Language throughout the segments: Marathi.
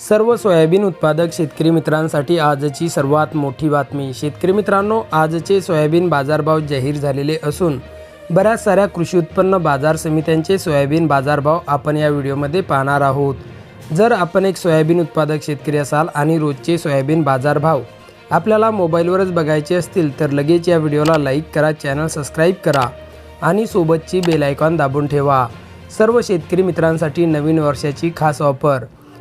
सर्व सोयाबीन उत्पादक शेतकरी मित्रांसाठी आजची सर्वात मोठी बातमी. शेतकरी मित्रांनो आजचे सोयाबीन बाजारभाव जाहीर झालेले असून बऱ्याच साऱ्या कृषी उत्पन्न बाजार समित्यांचे सोयाबीन बाजारभाव आपण या व्हिडिओमध्ये पाहणार आहोत. जर आपण एक सोयाबीन उत्पादक शेतकरी असाल आणि रोजचे सोयाबीन बाजारभाव आपल्याला मोबाईलवरच बघायचे असतील तर लगेच या व्हिडिओला लाईक करा चॅनल सबस्क्राईब करा आणि सोबतची बेल आयकॉन दाबून ठेवा. सर्व शेतकरी मित्रांसाठी नवीन वर्षाची खास ऑफर.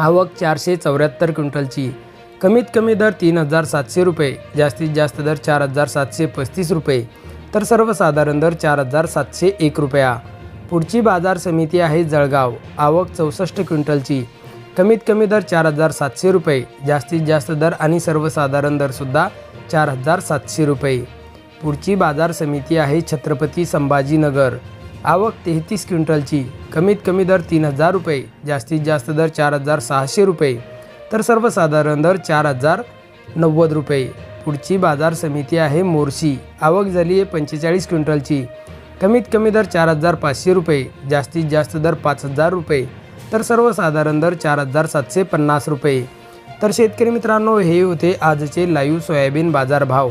आवक चारशे चौऱ्याहत्तर क्विंटलची. कमीत कमी दर तीन हजार सातशे रुपये जास्तीत जास्त दर चार हजार सातशे पस्तीस रुपये तर सर्वसाधारण दर चार हजार सातशे एक रुपया. पुढची बाजार समिती आहे जळगाव आवक चौसष्ट क्विंटलची. कमीत कमी दर चार हजार सातशे रुपये जास्तीत जास्त दर आणि सर्वसाधारण दरसुद्धा चार हजार सातशे रुपये. पुढची बाजार समिती आहे छत्रपती संभाजीनगर आवक तेहतीस क्विंटलची. कमीत कमी दर तीन हजार रुपये जास्तीत जास्त दर चार हजार सहाशे रुपये तर सर्वसाधारण दर चार हजार नव्वद रुपये. पुढची बाजार समिती आहे मोर्शी. आवक झाली आहे पंचेचाळीस क्विंटलची. कमीत कमी दर चार हजार पाचशे रुपये जास्तीत जास्त दर पाच हजार रुपये तर सर्वसाधारण दर चार हजार सातशे पन्नास रुपये. तर शेतकरी मित्रांनो हे होते आजचे लाईव्ह सोयाबीन बाजार भाव